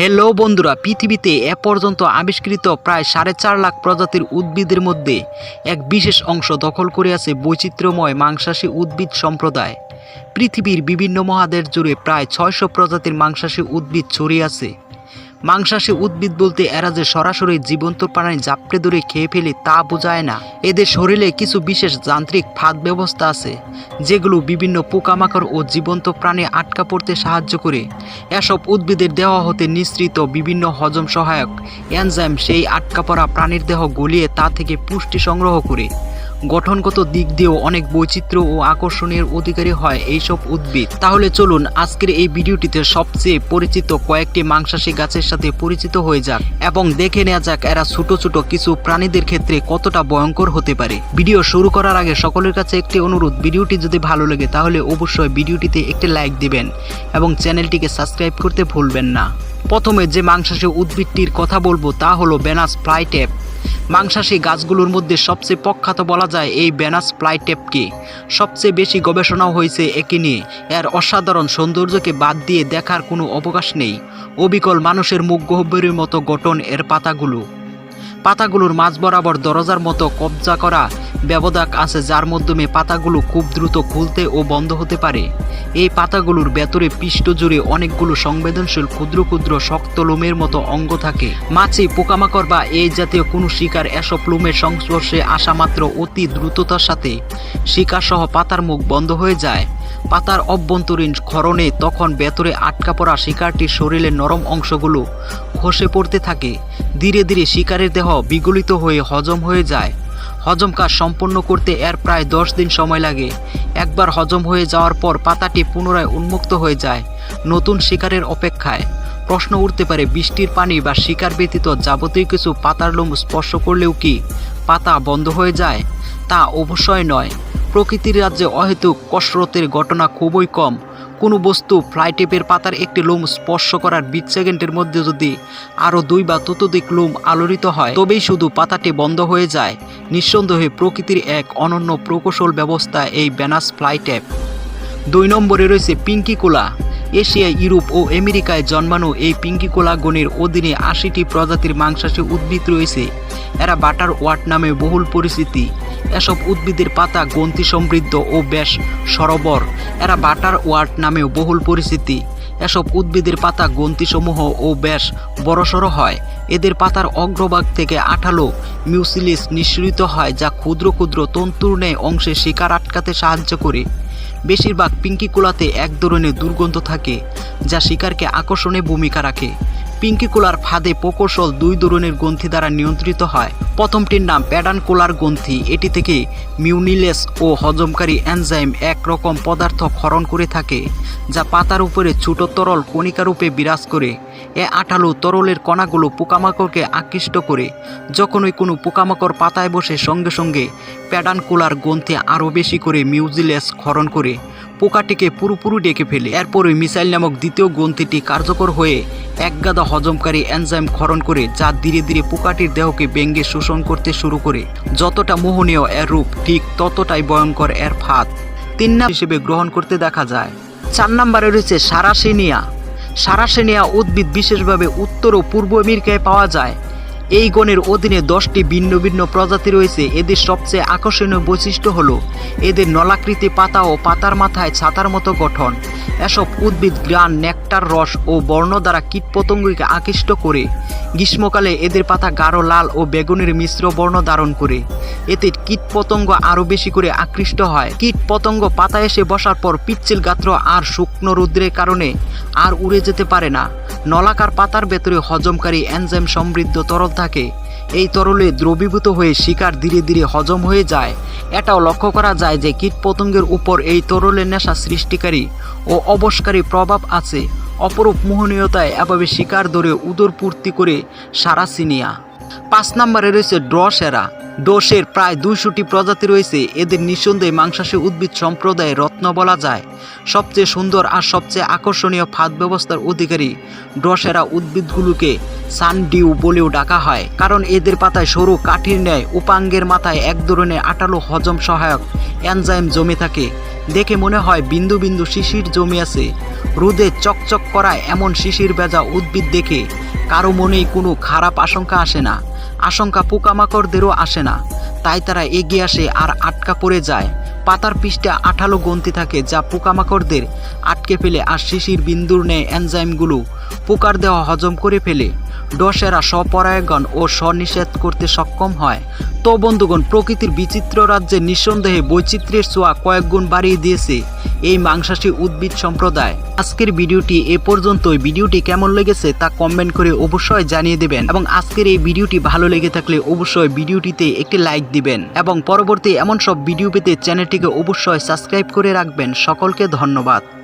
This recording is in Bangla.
হ্যালো বন্ধুরা, পৃথিবীতে এ পর্যন্ত আবিষ্কৃত প্রায় সাড়ে চার লাখ প্রজাতির উদ্ভিদের মধ্যে এক বিশেষ অংশ দখল করে আছে বৈচিত্র্যময় মাংসাশী উদ্ভিদ সম্প্রদায়। পৃথিবীর বিভিন্ন মহাদেশ জুড়ে প্রায় ছয়শো প্রজাতির মাংসাশী উদ্ভিদ ছড়িয়ে আছে। মাংসাশী উদ্ভিদ বলতে এরা যে সরাসরি জীবন্ত প্রাণী জাপড়ে ধরে খেয়ে ফেলে তা বোঝায় না। এদের শরীরে কিছু বিশেষ যান্ত্রিক ফাঁদ ব্যবস্থা আছে, যেগুলো বিভিন্ন পোকামাকড় ও জীবন্ত প্রাণী আটকা পড়তে সাহায্য করে। এসব উদ্ভিদের দেহ হতে নিঃসৃত বিভিন্ন হজম সহায়ক এনজাইম সেই আটকা পড়া প্রাণীর দেহ গলিয়ে তা থেকে পুষ্টি সংগ্রহ করে। গঠনগত দিক দিয়েও অনেক বৈচিত্র্য ও আকর্ষণের অধিকারী হয় এইসব উদ্ভিদ। তাহলে চলুন আজকের এই ভিডিওটিতে সবচেয়ে পরিচিত কয়েকটি মাংসাশী গাছের সাথে পরিচিত হয়ে যাক এবং দেখে নেওয়া যাক এরা ছোট ছোট কিছু প্রাণীদের ক্ষেত্রে কতটা ভয়ঙ্কর হতে পারে। ভিডিও শুরু করার আগে সকলের কাছে একটি অনুরোধ, ভিডিওটি যদি ভালো লাগে তাহলে অবশ্যই ভিডিওটিতে একটি লাইক দিবেন এবং চ্যানেলটিকে সাবস্ক্রাইব করতে ভুলবেন না। প্রথমে যে মাংসাশী উদ্ভিদটির কথা বলব তা হলো বেনাস ফ্লাইটেপ। মাংসাশী গাছগুলোর মধ্যে সবচেয়ে প্রখ্যাত বলা যায় এই ব্যানাস ফ্লাইটেপকে। সবচেয়ে বেশি গবেষণাও হয়েছে একে নিয়ে। এর অসাধারণ সৌন্দর্যকে বাদ দিয়ে দেখার কোনো অবকাশ নেই। অবিকল মানুষের মুখ গহ্বরের মতো গঠন এর পাতাগুলো। পাতাগুলোর মাঝ বরাবর দরজার মতো কবজা করা ব্যবধাক আছে যার মাধ্যমে পাতাগুলো খুব দ্রুত খুলতে ও বন্ধ হতে পারে। এই পাতাগুলোর ভেতরে পৃষ্ঠ জুড়ে অনেকগুলো সংবেদনশীল ক্ষুদ্র ক্ষুদ্র শক্ত লোমের মতো অঙ্গ থাকে। মাছি, পোকামাকড় বা এই জাতীয় কোনো শিকার এসব লোমের সংস্পর্শে আসা মাত্র অতি দ্রুততার সাথে। শিকার সহ পাতার মুখ বন্ধ হয়ে যায়। পাতার অভ্যন্তরীণ ক্ষরণে তখন ভেতরে আটকা পড়া শিকারটির শরীরের নরম অংশগুলো খসে পড়তে থাকে। ধীরে ধীরে শিকারের দেহ বিগলিত হয়ে হজম হয়ে যায়। হজম কাজ সম্পন্ন করতে এর প্রায় দশ দিন সময় লাগে। একবার হজম হয়ে যাওয়ার পর পাতাটি পুনরায় উন্মুক্ত হয়ে যায় নতুন শিকারের অপেক্ষায়। প্রশ্ন উঠতে পারে, বৃষ্টির পানি বা শিকার ব্যতীত যাবতীয় কিছু পাতার লোম স্পর্শ করলেও কি পাতা বন্ধ হয়ে যায়? তা অবশ্যই নয়। প্রকৃতির রাজ্যে অহেতুক কসরতের ঘটনা খুবই কম। কোনো বস্তু ফ্লাইটেপের পাতার একটি লোম স্পর্শ করার বিশ সেকেন্ডের মধ্যে যদি আরও দুই বা ততোধিক লোম আলোড়িত হয়, তবেই শুধু পাতাটি বন্ধ হয়ে যায়। নিঃসন্দেহে প্রকৃতির এক অনন্য প্রকৌশল ব্যবস্থা এই ব্যানাস ফ্লাইটেপ দুই নম্বরে রয়েছে পিঙ্কি কোলা। এশিয়া ইউরোপ ও আমেরিকায় জন্মানো এই পিঙ্কি কোলা গণের অধীনে আশিটি প্রজাতির মাংসাশী উদ্ভিদ রয়েছে। এরা বাটার ওয়াট নামে বহুল পরিচিতি। এসব উদ্ভিদের পাতা গ্রন্থি সমৃদ্ধ ও বেশ সরবর। এরা বাটার ওয়াট নামেও বহুল পরিচিতি। এসব উদ্ভিদের পাতা গ্রন্থিসমূহ ও বেশ বড়সড় হয়। এদের পাতার অগ্রভাগ থেকে আঠালো মিউসিলিস নিঃসৃত হয়, যা ক্ষুদ্র ক্ষুদ্র তন্তুর ন্যায় অংশে শিকার আটকাতে সাহায্য করে। বেশিরভাগ পিঙ্কিকুলাতে এক ধরনের দুর্গন্ধ থাকে, যা শিকারকে আকর্ষণে ভূমিকা রাখে। পিঙ্কিকুলার ফাঁদে প্রকৌশল দুই ধরনের গ্রন্থি দ্বারা নিয়ন্ত্রিত হয়। প্রথমটির নাম প্যাডানকুলার গ্রন্থি। এটি থেকে মিউনিলেস ও হজমকারী এনজাইম একরকম পদার্থ ক্ষরণ করে থাকে, যা পাতার উপরে ছোট তরল কণিকারূপে বিরাজ করে। এ আঠালো তরলের কণাগুলো পোকামাকড়কে আকৃষ্ট করে। যখনই কোনো পোকামাকড় পাতায় বসে, সঙ্গে সঙ্গে প্যাডানকুলার গ্রন্থি আরও বেশি করে মিউজিলেস ক্ষরণ করে। পোকাটিকে পুরোপুরি ডেকে ফেলে। এরপরে মিসাইল নামক দ্বিতীয় গ্রন্থিটি কার্যকর হয়ে একগাদা হজমকারী এনজাইম ক্ষরণ করে, যা ধীরে ধীরে পোকাটির দেহকে ব্যঙ্গে শোষণ করতে শুরু করে। যতটা মোহনীয় এর রূপ, ঠিক ততটাই ভয়ঙ্কর এর ফাঁদ। তিন নাম হিসেবে গ্রহণ করতে দেখা যায়। চার নম্বরে রয়েছে সারাসেনিয়া। সারাসেনিয়া উদ্ভিদ বিশেষভাবে উত্তর ও পূর্ব আমেরিকায় পাওয়া যায়। এই গণের অধীনে দশটি ভিন্ন ভিন্ন প্রজাতি রয়েছে। এদের সবচেয়ে আকর্ষণীয় বৈশিষ্ট্য হল, এদের নলাকৃতি পাতা ও পাতার মাথায় ছাতার মতো গঠন। এসব উদ্ভিদ গ্রান, নেকটার রস ও বর্ণ দ্বারা কীটপতঙ্গকে আকৃষ্ট করে। গ্রীষ্মকালে এদের পাতা গাঢ় লাল ও বেগুনের মিশ্র বর্ণ ধারণ করে। এতে কীটপতঙ্গ আরও বেশি করে আকৃষ্ট হয়। কীটপতঙ্গ পাতা এসে বসার পর পিচ্ছিল গাত্র আর শুকনো রৌদ্রের কারণে আর উড়ে যেতে পারে না। নলাকার পাতার ভেতরে হজমকারী এনজাইম সমৃদ্ধ তরল থাকে এই তরলে দ্রবীভূত হয়ে শিকার ধীরে ধীরে হজম হয়ে যায়। এটাও লক্ষ্য করা যায় যে কীটপতঙ্গের উপর এই তরলের নেশা সৃষ্টিকারী ও অবসকারী প্রভাব আছে। অপরূপ মোহনীয়তায় এভাবে শিকার ধরে উদর পূর্তি করে সারা সিনিয়া। পাঁচ নম্বরে রয়েছে ড্র সেরা। ডোসের প্রায় দুইশোটি প্রজাতি রয়েছে। এদের নিঃসন্দেহে মাংসাশী উদ্ভিদ সম্প্রদায়ে রত্ন বলা যায়। সবচেয়ে সুন্দর আর সবচেয়ে আকর্ষণীয় ফাঁদ ব্যবস্থার অধিকারী ডসেরা উদ্ভিদগুলোকে সানডিউ বলেও ডাকা হয়, কারণ এদের পাতায় সরু কাঠির ন্যায় উপাঙ্গের মাথায় এক ধরনের আটালো হজম সহায়ক এনজাইম জমে থাকে। দেখে মনে হয় বিন্দু বিন্দু শিশির জমে আছে। রোদে চকচক করা এমন শিশির ভেজা উদ্ভিদ দেখে কারও মনেই কোনো খারাপ আশঙ্কা আসে না, আশঙ্কা পোকামাকড়দেরও আসে না। তাই তারা এগিয়ে আসে আর আটকা পড়ে যায়। পাতার পৃষ্ঠে আঠালো গন্তি থাকে যা পোকামাকড়দের আটকে ফেলে আর শিশির বিন্দুর ন্যায় এনজাইমগুলো পোকার দেওয়া হজম করে ফেলে। ডসেরা স্বপরায়গণ ও স্বনিষেধ করতে সক্ষম হয়। তো বন্ধুগণ, প্রকৃতির বিচিত্র রাজ্যে নিঃসন্দেহে বৈচিত্র্যের ছোঁয়া কয়েক গুণ বাড়িয়ে দিয়েছে এই মাংসাশী উদ্ভিদ সম্প্রদায়। আজকের ভিডিওটি এ পর্যন্তই। ভিডিওটি কেমন লেগেছে তা কমেন্ট করে অবশ্যই জানিয়ে দেবেন এবং আজকের এই ভিডিওটি ভালো লেগে থাকলে অবশ্যই ভিডিওটিতে একটি লাইক দিবেন এবং পরবর্তী এমন সব ভিডিও পেতে চ্যানেলটিকে অবশ্যই সাবস্ক্রাইব করে রাখবেন। সকলকে ধন্যবাদ।